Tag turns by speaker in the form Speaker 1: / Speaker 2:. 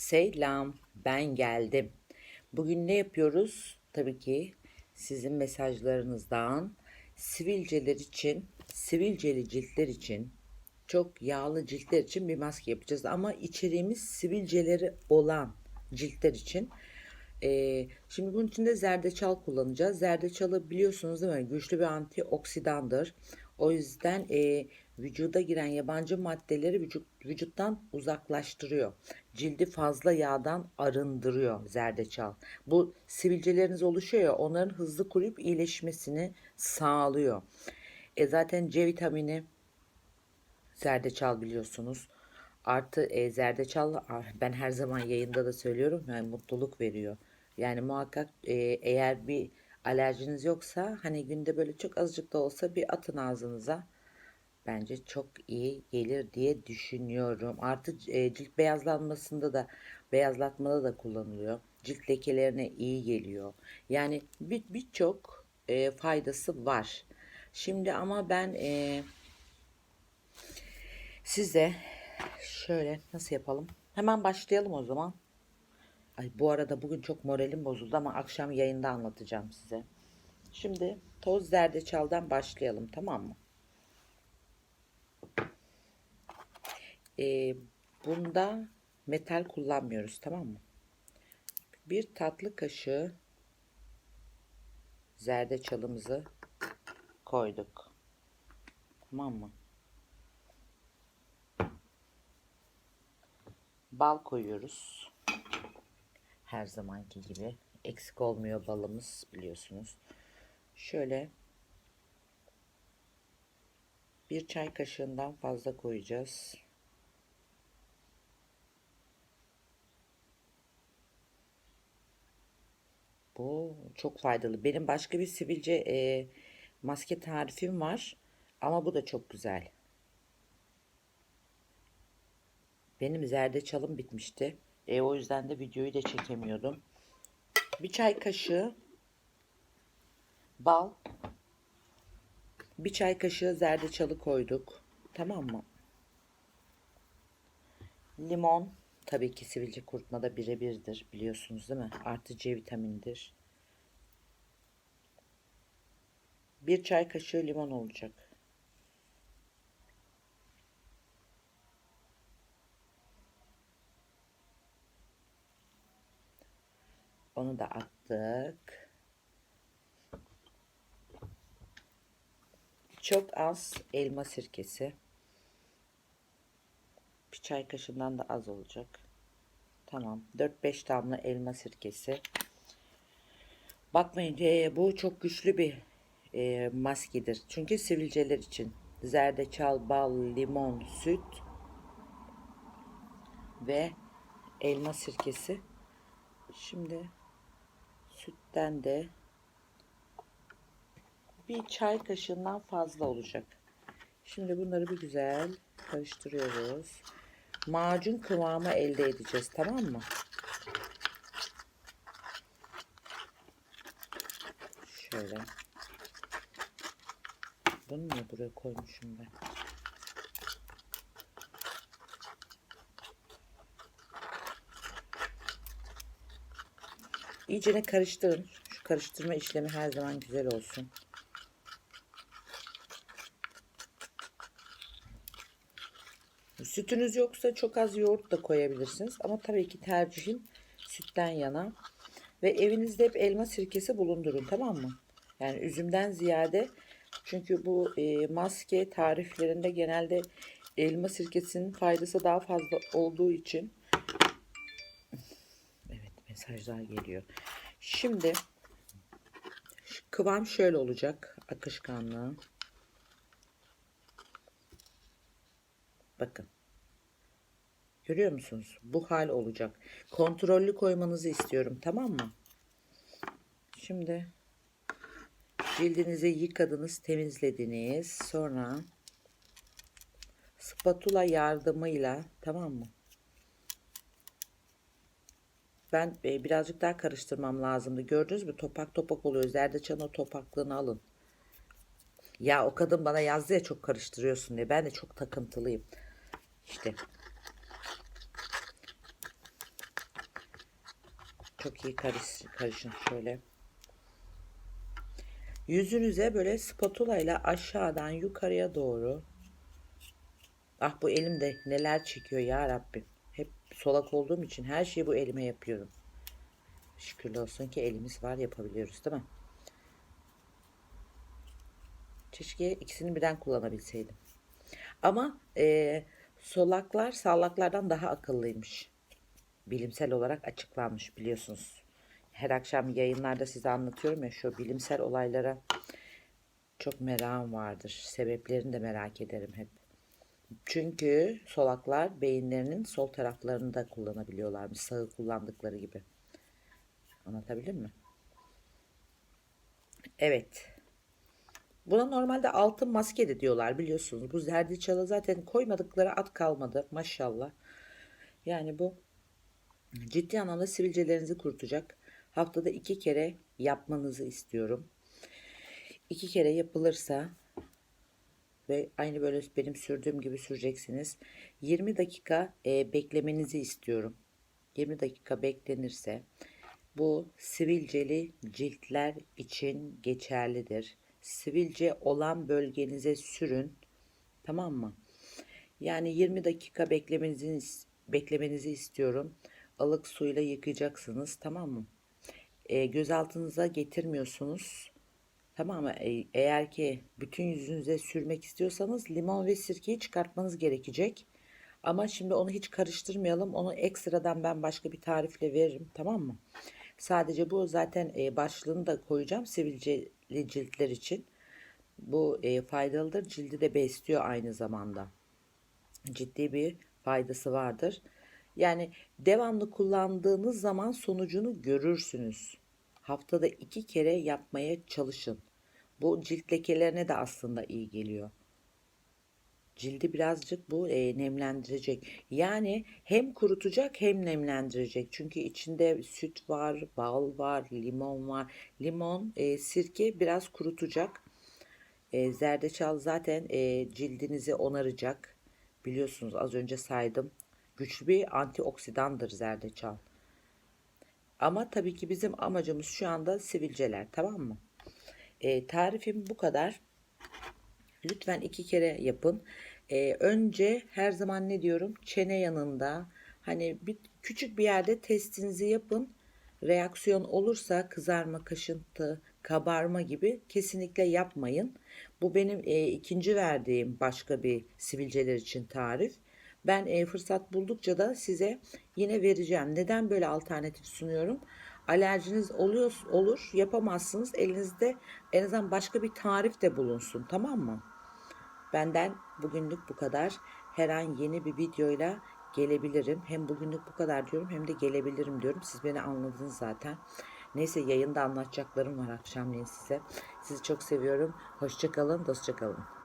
Speaker 1: Selam, ben geldim. Bugün ne yapıyoruz? Tabii ki sizin mesajlarınızdan sivilceler için, sivilceli ciltler için, çok yağlı ciltler için bir maske yapacağız. Ama içeriğimiz sivilceleri olan ciltler için. Ee, şimdi bunun için de zerdeçal kullanacağız. Zerdeçalı biliyorsunuz değil mi? Güçlü bir antioksidandır. O yüzden e, vücuda giren yabancı maddeleri vücut, vücuttan uzaklaştırıyor. Cildi fazla yağdan arındırıyor zerdeçal. Bu sivilceleriniz oluşuyor ya onların hızlı kuruyup iyileşmesini sağlıyor. E zaten C vitamini zerdeçal biliyorsunuz. Artı e, zerdeçal ah, ben her zaman yayında da söylüyorum yani mutluluk veriyor. Yani muhakkak e, eğer bir alerjiniz yoksa hani günde böyle çok azıcık da olsa bir atın ağzınıza. Bence çok iyi gelir diye düşünüyorum. Artı e, cilt beyazlanmasında da beyazlatmada da kullanılıyor. Cilt lekelerine iyi geliyor. Yani bir birçok e, faydası var. Şimdi ama ben e, size şöyle nasıl yapalım? Hemen başlayalım o zaman. Ay bu arada bugün çok moralim bozuldu ama akşam yayında anlatacağım size. Şimdi toz zerdeçaldan başlayalım tamam mı? Ee, bunda metal kullanmıyoruz tamam mı? Bir tatlı kaşığı zerdeçalımızı koyduk. Tamam mı? Bal koyuyoruz. Her zamanki gibi. Eksik olmuyor balımız biliyorsunuz. Şöyle bir çay kaşığından fazla koyacağız. Bu çok faydalı. Benim başka bir sivilce e, maske tarifim var. Ama bu da çok güzel. Benim zerdeçalım bitmişti. E, o yüzden de videoyu da çekemiyordum. Bir çay kaşığı bal. Bir çay kaşığı zerdeçalı koyduk. Tamam mı? Limon. Tabii ki sivilce kurutmada birebirdir. Biliyorsunuz değil mi? Artı C vitaminidir. Bir çay kaşığı limon olacak. Onu da attık. Çok az elma sirkesi. Bir çay kaşığından da az olacak. Tamam. 4-5 damla elma sirkesi. Bakmayın e, bu çok güçlü bir e, maskedir. Çünkü sivilceler için. Zerdeçal, bal, limon, süt ve elma sirkesi. Şimdi sütten de bir çay kaşığından fazla olacak. Şimdi bunları bir güzel karıştırıyoruz. Macun kıvamı elde edeceğiz tamam mı? Şöyle. Bunu niye buraya koymuşum ben? İyicene karıştırın. Şu karıştırma işlemi her zaman güzel olsun. Sütünüz yoksa çok az yoğurt da koyabilirsiniz. Ama tabii ki tercihim sütten yana. Ve evinizde hep elma sirkesi bulundurun tamam mı? Yani üzümden ziyade çünkü bu e, maske tariflerinde genelde elma sirkesinin faydası daha fazla olduğu için evet mesajlar geliyor. Şimdi kıvam şöyle olacak akışkanlığı. Bakın. Görüyor musunuz? Bu hal olacak. Kontrollü koymanızı istiyorum. Tamam mı? Şimdi cildinizi yıkadınız, temizlediniz. Sonra spatula yardımıyla tamam mı? Ben e, birazcık daha karıştırmam lazımdı. Gördünüz mü? Topak topak oluyor. Zerdeçalın o topaklığını alın. Ya o kadın bana yazdı ya çok karıştırıyorsun diye. Ben de çok takıntılıyım. İşte Çok iyi karış, karışın şöyle. Yüzünüze böyle spatula ile aşağıdan yukarıya doğru. Ah bu elim de neler çekiyor ya Rabbim. Hep solak olduğum için her şeyi bu elime yapıyorum. Şükürler olsun ki elimiz var yapabiliyoruz değil mi? Keşke ikisini birden kullanabilseydim. Ama e, solaklar sağlaklardan daha akıllıymış. Bilimsel olarak açıklanmış biliyorsunuz. Her akşam yayınlarda size anlatıyorum ya şu bilimsel olaylara çok merakım vardır. Sebeplerini de merak ederim hep. Çünkü solaklar beyinlerinin sol taraflarını da kullanabiliyorlarmış. Sağı kullandıkları gibi. Anlatabildim mi? Evet. Buna normalde altın maske de diyorlar biliyorsunuz. Bu zerdeçala zaten koymadıkları at kalmadı maşallah. Yani bu ciddi anlamda sivilcelerinizi kurutacak. Haftada iki kere yapmanızı istiyorum. İki kere yapılırsa ve aynı böyle benim sürdüğüm gibi süreceksiniz. 20 dakika e, beklemenizi istiyorum. 20 dakika beklenirse bu sivilceli ciltler için geçerlidir. Sivilce olan bölgenize sürün. Tamam mı? Yani 20 dakika beklemenizi beklemenizi istiyorum. Ilık suyla yıkayacaksınız, tamam mı? E, göz altınıza getirmiyorsunuz. Tamam mı? E, eğer ki bütün yüzünüze sürmek istiyorsanız limon ve sirkeyi çıkartmanız gerekecek. Ama şimdi onu hiç karıştırmayalım. Onu ekstradan ben başka bir tarifle veririm. Tamam mı? Sadece bu zaten e, başlığını da koyacağım sivilceli ciltler için. Bu e, faydalıdır. Cildi de besliyor aynı zamanda. Ciddi bir faydası vardır. Yani devamlı kullandığınız zaman sonucunu görürsünüz. Haftada iki kere yapmaya çalışın. Bu cilt lekelerine de aslında iyi geliyor. Cildi birazcık bu e, nemlendirecek. Yani hem kurutacak hem nemlendirecek. Çünkü içinde süt var, bal var, limon var. Limon, e, sirke biraz kurutacak. E, zerdeçal zaten e, cildinizi onaracak. Biliyorsunuz az önce saydım. Güçlü bir antioksidandır zerdeçal. Ama tabii ki bizim amacımız şu anda sivilceler tamam mı? E, tarifim bu kadar. Lütfen iki kere yapın. E, önce her zaman ne diyorum? Çene yanında hani bir küçük bir yerde testinizi yapın. Reaksiyon olursa kızarma, kaşıntı, kabarma gibi kesinlikle yapmayın. Bu benim e, ikinci verdiğim başka bir sivilceler için tarif. Ben e, fırsat buldukça da size yine vereceğim. Neden böyle alternatif sunuyorum? Alerjiniz oluyor, olur, yapamazsınız. Elinizde en azından başka bir tarif de bulunsun, tamam mı? Benden bugünlük bu kadar. Her an yeni bir videoyla gelebilirim. Hem bugünlük bu kadar diyorum hem de gelebilirim diyorum. Siz beni anladınız zaten. Neyse yayında anlatacaklarım var akşamleyin size. Sizi çok seviyorum. Hoşçakalın, dostça kalın.